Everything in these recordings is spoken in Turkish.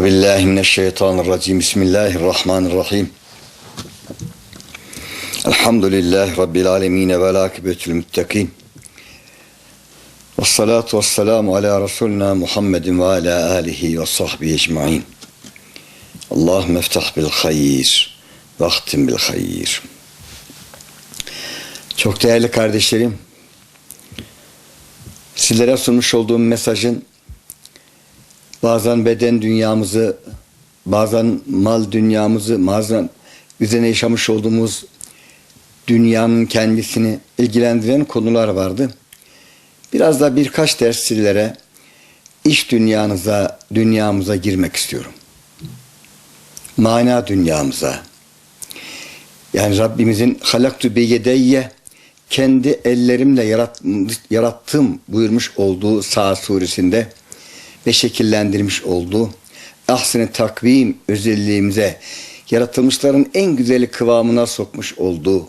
Euzu billahi mineşşeytanirracim. Bismillahirrahmanirrahim. Elhamdülillahi rabbil alamin ve lakibetül muttakin. Ves salatu vesselamu ala resulina Muhammedin ve ala alihi ve sahbihi ecmaîn. Allahumme iftah bil hayır ve ahtim bil hayır. Çok değerli kardeşlerim, sizlere sunmuş olduğum mesajın bazen beden dünyamızı, bazen mal dünyamızı, bazen üzerine yaşamış olduğumuz dünyanın kendisini ilgilendiren konular vardı. Biraz da birkaç ders iş dünyanıza, dünyamıza girmek istiyorum. Mana dünyamıza. Yani Rabbimizin halaktu bi kendi ellerimle yarat, yarattım buyurmuş olduğu Sağ suresinde ve şekillendirmiş olduğu ahsine takvim özelliğimize yaratılmışların en güzeli kıvamına sokmuş olduğu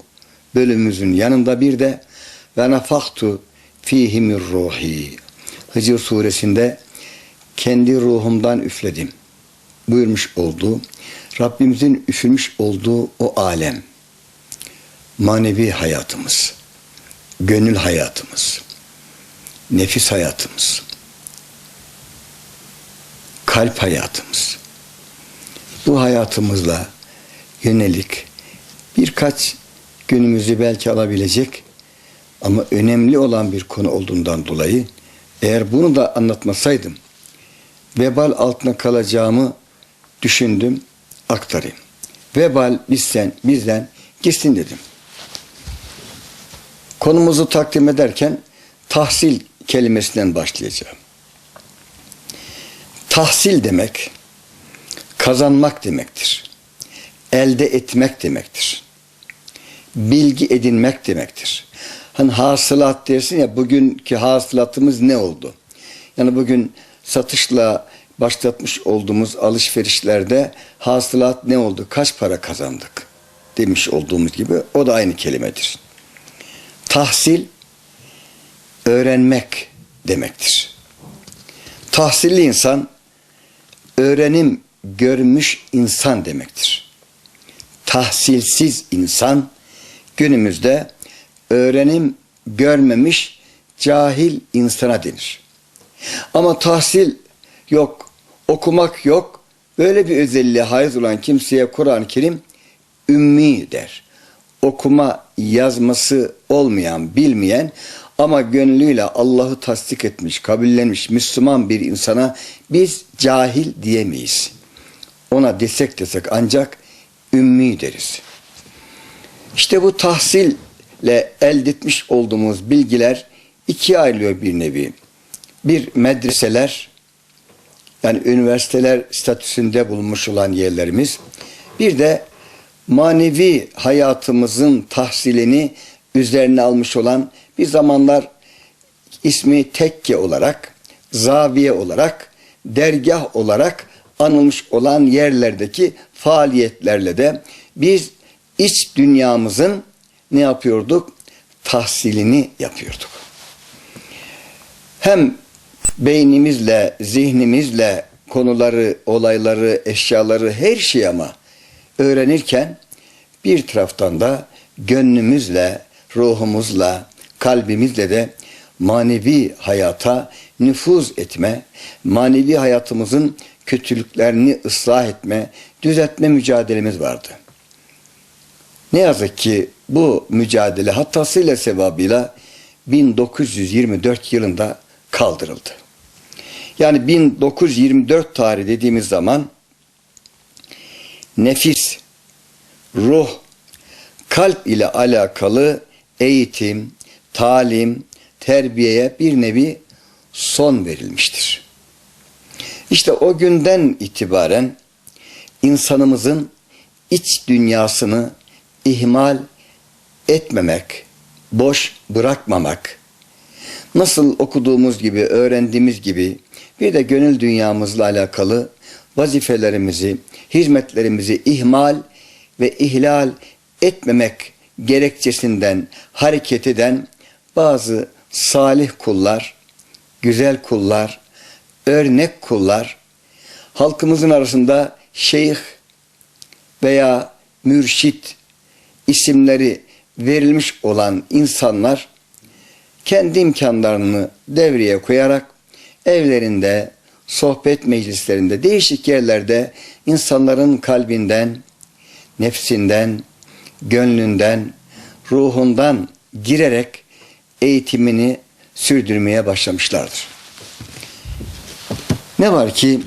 bölümümüzün yanında bir de ve nafaktu fihimir ruhi. Hicr suresinde kendi ruhumdan üfledim buyurmuş olduğu Rabbimizin üfürmüş olduğu o alem manevi hayatımız gönül hayatımız nefis hayatımız kalp hayatımız. Bu hayatımızla yönelik birkaç günümüzü belki alabilecek ama önemli olan bir konu olduğundan dolayı eğer bunu da anlatmasaydım vebal altına kalacağımı düşündüm, aktarayım. Vebal bizden, bizden gitsin dedim. Konumuzu takdim ederken tahsil kelimesinden başlayacağım. Tahsil demek kazanmak demektir. Elde etmek demektir. Bilgi edinmek demektir. Hani hasılat dersin ya bugünkü hasılatımız ne oldu? Yani bugün satışla başlatmış olduğumuz alışverişlerde hasılat ne oldu? Kaç para kazandık? Demiş olduğumuz gibi o da aynı kelimedir. Tahsil öğrenmek demektir. Tahsilli insan öğrenim görmüş insan demektir. Tahsilsiz insan günümüzde öğrenim görmemiş cahil insana denir. Ama tahsil yok, okumak yok. Böyle bir özelliğe haiz olan kimseye Kur'an-ı Kerim ümmi der. Okuma yazması olmayan, bilmeyen ama gönlüyle Allah'ı tasdik etmiş, kabullenmiş Müslüman bir insana biz cahil diyemeyiz. Ona desek desek ancak ümmi deriz. İşte bu tahsille elde etmiş olduğumuz bilgiler ikiye ayrılıyor bir nevi. Bir medreseler yani üniversiteler statüsünde bulunmuş olan yerlerimiz. Bir de manevi hayatımızın tahsilini üzerine almış olan bir zamanlar ismi tekke olarak, zaviye olarak, dergah olarak anılmış olan yerlerdeki faaliyetlerle de biz iç dünyamızın ne yapıyorduk? Tahsilini yapıyorduk. Hem beynimizle, zihnimizle konuları, olayları, eşyaları her şeyi ama öğrenirken bir taraftan da gönlümüzle, ruhumuzla, kalbimizle de manevi hayata nüfuz etme, manevi hayatımızın kötülüklerini ıslah etme, düzeltme mücadelemiz vardı. Ne yazık ki bu mücadele hatasıyla sevabıyla 1924 yılında kaldırıldı. Yani 1924 tarihi dediğimiz zaman nefis, ruh, kalp ile alakalı eğitim, talim, terbiyeye bir nevi son verilmiştir. İşte o günden itibaren insanımızın iç dünyasını ihmal etmemek, boş bırakmamak, nasıl okuduğumuz gibi, öğrendiğimiz gibi bir de gönül dünyamızla alakalı vazifelerimizi, hizmetlerimizi ihmal ve ihlal etmemek gerekçesinden hareket eden bazı salih kullar, güzel kullar, örnek kullar halkımızın arasında şeyh veya mürşit isimleri verilmiş olan insanlar kendi imkanlarını devreye koyarak evlerinde, sohbet meclislerinde, değişik yerlerde insanların kalbinden, nefsinden, gönlünden, ruhundan girerek eğitimini sürdürmeye başlamışlardır. Ne var ki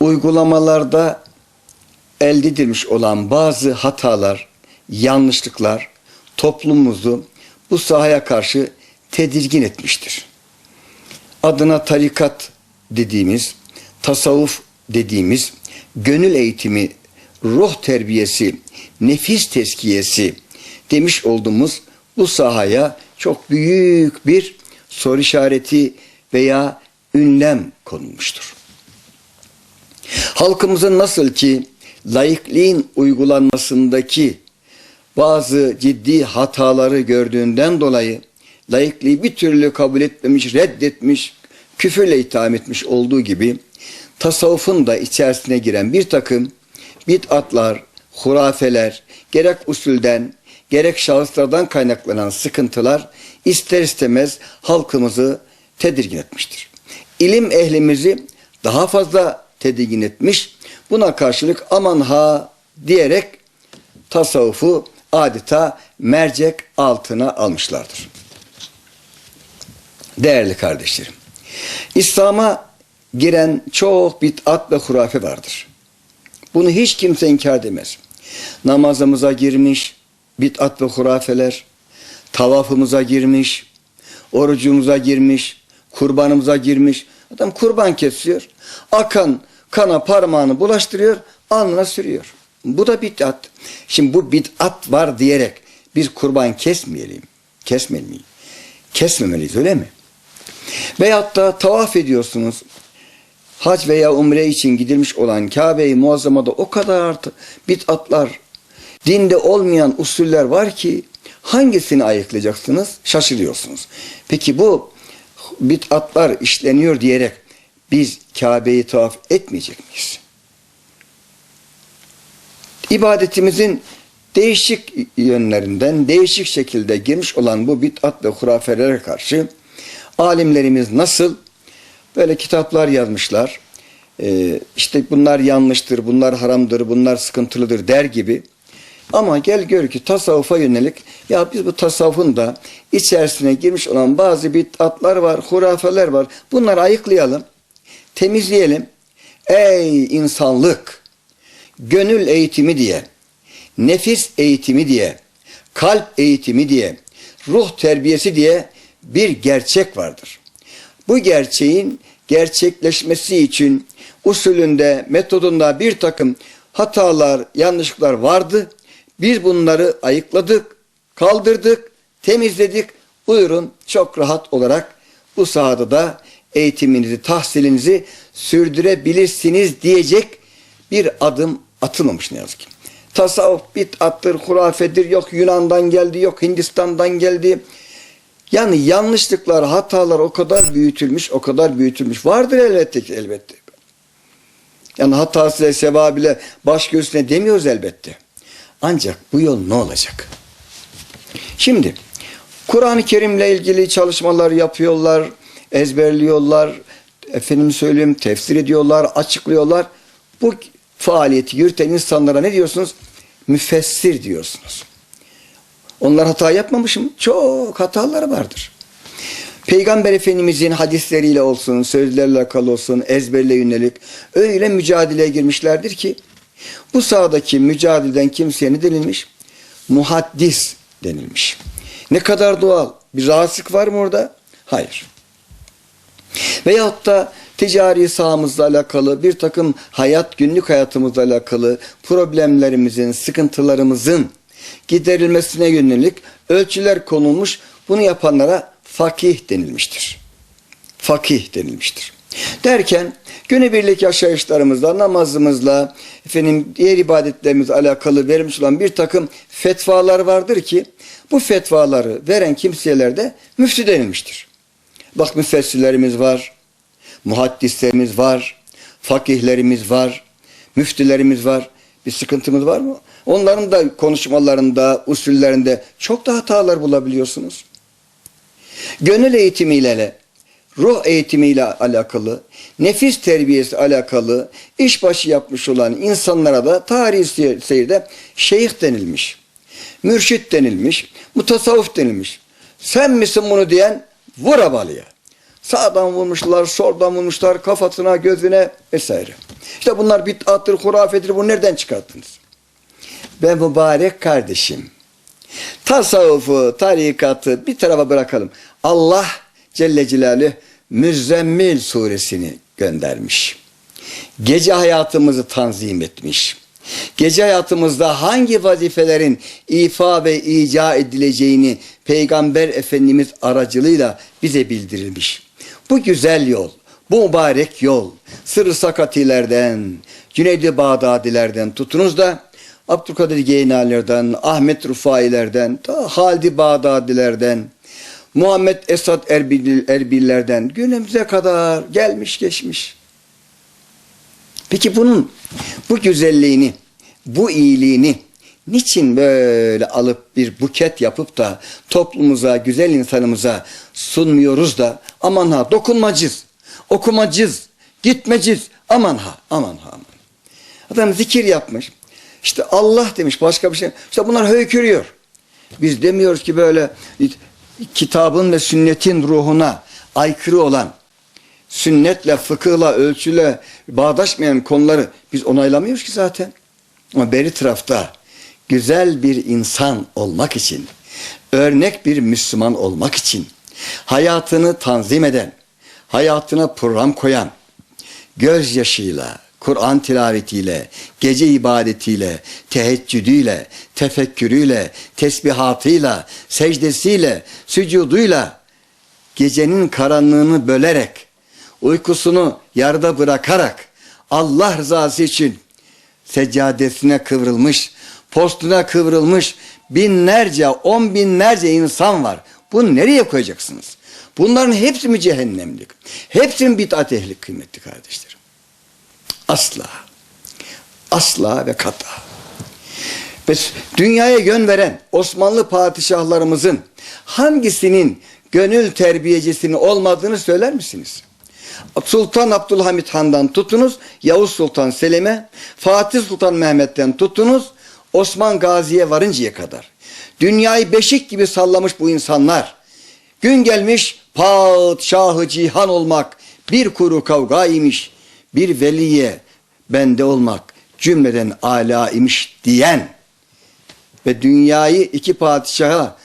uygulamalarda elde edilmiş olan bazı hatalar, yanlışlıklar toplumumuzu bu sahaya karşı tedirgin etmiştir. Adına tarikat dediğimiz, tasavvuf dediğimiz, gönül eğitimi, ruh terbiyesi, nefis teskiyesi demiş olduğumuz bu sahaya çok büyük bir soru işareti veya ünlem konulmuştur. Halkımızın nasıl ki laikliğin uygulanmasındaki bazı ciddi hataları gördüğünden dolayı laikliği bir türlü kabul etmemiş, reddetmiş, küfürle itham etmiş olduğu gibi tasavvufun da içerisine giren bir takım bid'atlar, hurafeler, gerek usulden, gerek şahıslardan kaynaklanan sıkıntılar ister istemez halkımızı tedirgin etmiştir. İlim ehlimizi daha fazla tedirgin etmiş. Buna karşılık aman ha diyerek tasavvufu adeta mercek altına almışlardır. Değerli kardeşlerim, İslam'a giren çok bid'at ve hurafe vardır. Bunu hiç kimse inkar edemez. Namazımıza girmiş bid'at ve hurafeler, tavafımıza girmiş, orucumuza girmiş, kurbanımıza girmiş. Adam kurban kesiyor, akan kana parmağını bulaştırıyor, alnına sürüyor. Bu da bid'at. Şimdi bu bid'at var diyerek biz kurban kesmeyelim. Kesmeliyiz. Kesmemeliyiz öyle mi? Veyahut da tavaf ediyorsunuz. Hac veya umre için gidilmiş olan Kabe-i Muazzama'da o kadar bid'atlar, dinde olmayan usuller var ki hangisini ayıklayacaksınız? Şaşırıyorsunuz. Peki bu bid'atlar işleniyor diyerek biz Kabe'yi tavaf etmeyecek miyiz? İbadetimizin değişik yönlerinden değişik şekilde girmiş olan bu bid'at ve hurafelere karşı alimlerimiz nasıl böyle kitaplar yazmışlar. Ee, işte bunlar yanlıştır, bunlar haramdır, bunlar sıkıntılıdır der gibi. Ama gel gör ki tasavvufa yönelik ya biz bu tasavvufun da içerisine girmiş olan bazı bid'atlar var, hurafeler var. Bunları ayıklayalım, temizleyelim. Ey insanlık! Gönül eğitimi diye, nefis eğitimi diye, kalp eğitimi diye, ruh terbiyesi diye bir gerçek vardır. Bu gerçeğin gerçekleşmesi için usulünde, metodunda bir takım hatalar, yanlışlıklar vardı. Biz bunları ayıkladık, kaldırdık, temizledik. Buyurun çok rahat olarak bu sahada da eğitiminizi, tahsilinizi sürdürebilirsiniz diyecek bir adım atılmamış ne yazık ki. Tasavvuf bid'attır, hurafedir, yok Yunan'dan geldi, yok Hindistan'dan geldi. Yani yanlışlıklar, hatalar o kadar büyütülmüş, o kadar büyütülmüş. Vardır elbette ki elbette. Yani hatasıyla, sevabıyla, baş göğsüne demiyoruz elbette. Ancak bu yol ne olacak? Şimdi Kur'an-ı Kerim'le ilgili çalışmalar yapıyorlar, ezberliyorlar, efendim söyleyeyim tefsir ediyorlar, açıklıyorlar. Bu faaliyeti yürüten insanlara ne diyorsunuz? Müfessir diyorsunuz. Onlar hata yapmamış mı? Çok hataları vardır. Peygamber Efendimizin hadisleriyle olsun, sözlerle alakalı olsun, ezberle yönelik öyle mücadeleye girmişlerdir ki bu sahadaki mücadeleden kimseye ne denilmiş? Muhaddis denilmiş. Ne kadar doğal. Bir rahatsızlık var mı orada? Hayır. Veyahut da ticari sahamızla alakalı bir takım hayat, günlük hayatımızla alakalı problemlerimizin, sıkıntılarımızın giderilmesine yönelik ölçüler konulmuş. Bunu yapanlara fakih denilmiştir. Fakih denilmiştir. Derken günübirlik yaşayışlarımızla, namazımızla, efendim diğer ibadetlerimizle alakalı verilmiş olan bir takım fetvalar vardır ki bu fetvaları veren kimseler de müftü denilmiştir. Bak müfessirlerimiz var, muhaddislerimiz var, fakihlerimiz var, müftülerimiz var. Bir sıkıntımız var mı? Onların da konuşmalarında, usullerinde çok da hatalar bulabiliyorsunuz. Gönül eğitimiyle, ruh eğitimiyle alakalı, nefis terbiyesi alakalı işbaşı yapmış olan insanlara da tarihi seyirde şeyh denilmiş. Mürşit denilmiş, mutasavvuf denilmiş. Sen misin bunu diyen vur abalıya. Sağdan vurmuşlar, soldan vurmuşlar, kafasına, gözüne vesaire. İşte bunlar bid'attır, hurafedir. Bunu nereden çıkarttınız? Ben mübarek kardeşim. Tasavvufu, tarikatı bir tarafa bırakalım. Allah Celle Celaluhu Müzzemmil suresini göndermiş. Gece hayatımızı tanzim etmiş. Gece hayatımızda hangi vazifelerin ifa ve ica edileceğini Peygamber Efendimiz aracılığıyla bize bildirilmiş. Bu güzel yol, bu mübarek yol, Sırrı Sakatilerden, Cüneydi Bağdadilerden tutunuz da Abdülkadir Geynanilerden, Ahmet Rufailerden, ta Halidi Bağdadilerden, Muhammed Esad Erbil, Erbillerden günümüze kadar gelmiş geçmiş. Peki bunun bu güzelliğini, bu iyiliğini niçin böyle alıp bir buket yapıp da toplumumuza, güzel insanımıza sunmuyoruz da aman ha dokunmacız, okumacız, gitmeciz, aman ha, aman ha, aman. Adam zikir yapmış. İşte Allah demiş başka bir şey. İşte bunlar höykürüyor. Biz demiyoruz ki böyle kitabın ve sünnetin ruhuna aykırı olan sünnetle, fıkıhla, ölçüle bağdaşmayan konuları biz onaylamıyoruz ki zaten. Ama beri tarafta güzel bir insan olmak için, örnek bir Müslüman olmak için, hayatını tanzim eden, hayatına program koyan, gözyaşıyla, Kur'an tilavetiyle, gece ibadetiyle, teheccüdüyle, tefekkürüyle, tesbihatıyla, secdesiyle, sücuduyla, gecenin karanlığını bölerek, uykusunu yarıda bırakarak, Allah rızası için seccadesine kıvrılmış, postuna kıvrılmış binlerce, on binlerce insan var. Bunu nereye koyacaksınız? Bunların hepsi mi cehennemlik? Hepsi mi bid'at ehli kıymetli kardeşlerim? Asla. Asla ve kata. Ve dünyaya yön veren Osmanlı padişahlarımızın hangisinin gönül terbiyecisinin olmadığını söyler misiniz? Sultan Abdülhamit Han'dan tutunuz, Yavuz Sultan Selim'e, Fatih Sultan Mehmet'ten tutunuz, Osman Gazi'ye varıncaya kadar. Dünyayı beşik gibi sallamış bu insanlar. Gün gelmiş padişahı cihan olmak bir kuru kavga imiş. Bir veliye bende olmak cümleden ala imiş diyen ve dünyayı iki padişaha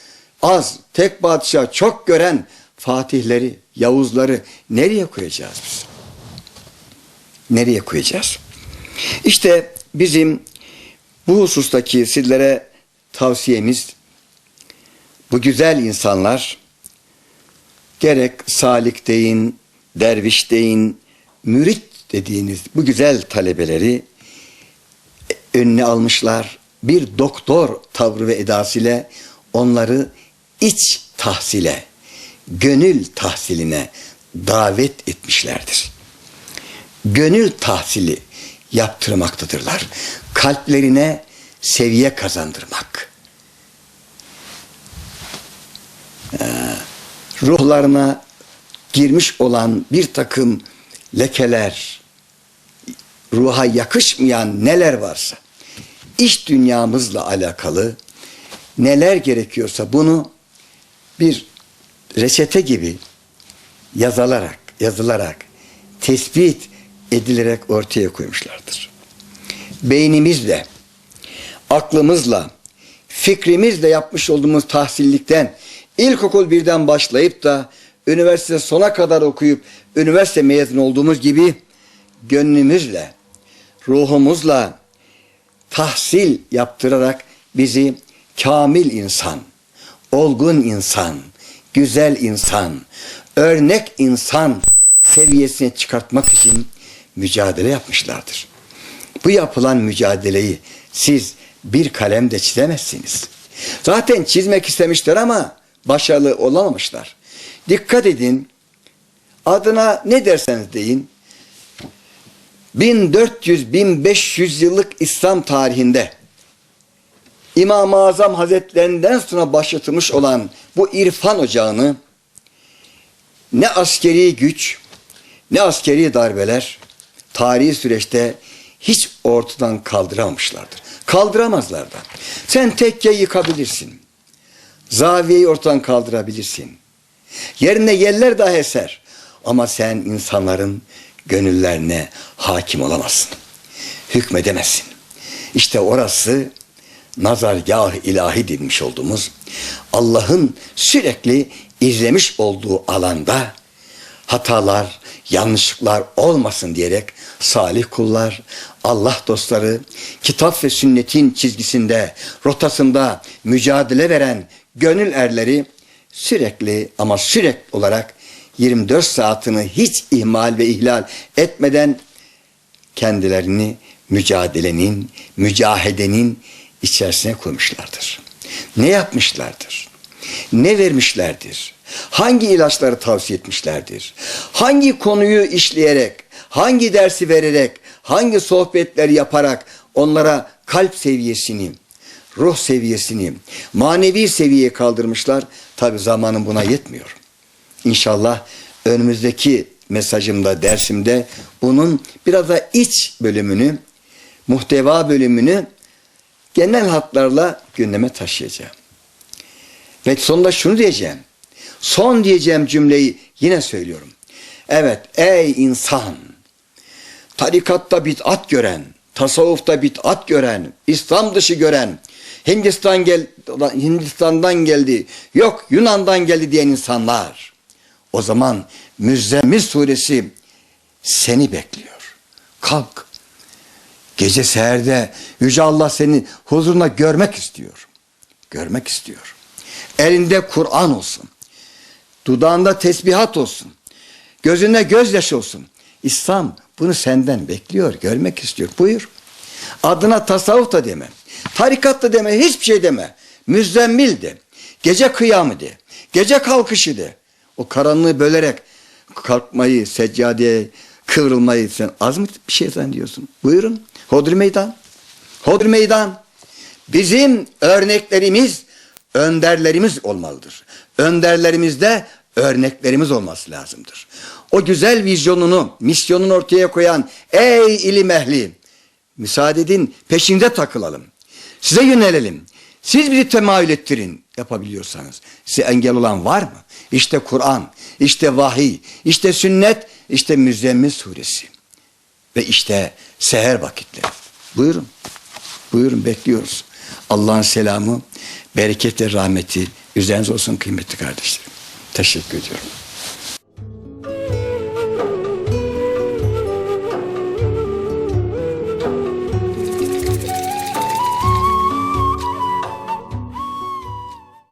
az, tek padişah çok gören Fatihleri, Yavuzları nereye koyacağız biz? Nereye koyacağız? İşte bizim bu husustaki sizlere tavsiyemiz bu güzel insanlar gerek salik deyin, derviş deyin, mürit dediğiniz bu güzel talebeleri önüne almışlar. Bir doktor tavrı ve edasıyla onları iç tahsile, gönül tahsiline davet etmişlerdir. Gönül tahsili yaptırmaktadırlar. Kalplerine seviye kazandırmak. Ee, ruhlarına girmiş olan bir takım lekeler, ruha yakışmayan neler varsa, iş dünyamızla alakalı neler gerekiyorsa bunu bir reçete gibi yazılarak, yazılarak, tespit edilerek ortaya koymuşlardır. Beynimizle, aklımızla, fikrimizle yapmış olduğumuz tahsillikten ilkokul birden başlayıp da üniversite sona kadar okuyup üniversite mezun olduğumuz gibi gönlümüzle, ruhumuzla tahsil yaptırarak bizi kamil insan, olgun insan, güzel insan, örnek insan seviyesine çıkartmak için mücadele yapmışlardır. Bu yapılan mücadeleyi siz bir kalemde çizemezsiniz. Zaten çizmek istemişler ama başarılı olamamışlar. Dikkat edin. Adına ne derseniz deyin. 1400-1500 yıllık İslam tarihinde İmam-ı Azam Hazretlerinden sonra başlatılmış olan bu irfan ocağını ne askeri güç ne askeri darbeler tarihi süreçte hiç ortadan kaldıramamışlardır. Kaldıramazlar da. Sen tekke yıkabilirsin. Zaviyeyi ortadan kaldırabilirsin. Yerine yerler dahi eser. Ama sen insanların gönüllerine hakim olamazsın. Hükmedemezsin. İşte orası nazargah ilahi demiş olduğumuz Allah'ın sürekli izlemiş olduğu alanda hatalar, yanlışlıklar olmasın diyerek salih kullar, Allah dostları, kitap ve sünnetin çizgisinde, rotasında mücadele veren gönül erleri sürekli ama sürekli olarak 24 saatini hiç ihmal ve ihlal etmeden kendilerini mücadelenin, mücahedenin içerisine koymuşlardır. Ne yapmışlardır? Ne vermişlerdir? Hangi ilaçları tavsiye etmişlerdir? Hangi konuyu işleyerek, hangi dersi vererek, hangi sohbetleri yaparak onlara kalp seviyesini, ruh seviyesini, manevi seviyeye kaldırmışlar. Tabi zamanın buna yetmiyor. İnşallah önümüzdeki mesajımda, dersimde bunun biraz da iç bölümünü, muhteva bölümünü genel hatlarla gündeme taşıyacağım. Ve sonunda şunu diyeceğim. Son diyeceğim cümleyi yine söylüyorum. Evet ey insan tarikatta bid'at gören, tasavvufta bid'at gören, İslam dışı gören, Hindistan gel Hindistan'dan geldi, yok Yunan'dan geldi diyen insanlar. O zaman Müzzemmil suresi seni bekliyor. Kalk. Gece seherde Yüce Allah seni huzuruna görmek istiyor. Görmek istiyor. Elinde Kur'an olsun. Dudağında tesbihat olsun. Gözünde gözyaşı olsun. İslam bunu senden bekliyor, görmek istiyor. Buyur. Adına tasavvuf da deme. Tarikat da deme, hiçbir şey deme. Müzzemmil de. Gece kıyamı de. Gece kalkışı de. O karanlığı bölerek kalkmayı, seccadeye kıvrılmayı sen az mı bir şey zannediyorsun? Buyurun. Hodri meydan. Hodri meydan. Bizim örneklerimiz, önderlerimiz olmalıdır. Önderlerimizde örneklerimiz olması lazımdır. O güzel vizyonunu, misyonunu ortaya koyan ey ilim ehli, müsaade edin peşinde takılalım. Size yönelelim. Siz bizi temayül ettirin yapabiliyorsanız. Size engel olan var mı? İşte Kur'an, işte vahiy, işte sünnet, işte Müzzemmil suresi. Ve işte seher vakitleri. Buyurun. Buyurun bekliyoruz. Allah'ın selamı, bereket ve rahmeti üzerinize olsun kıymetli kardeşlerim. Teşekkür ediyorum.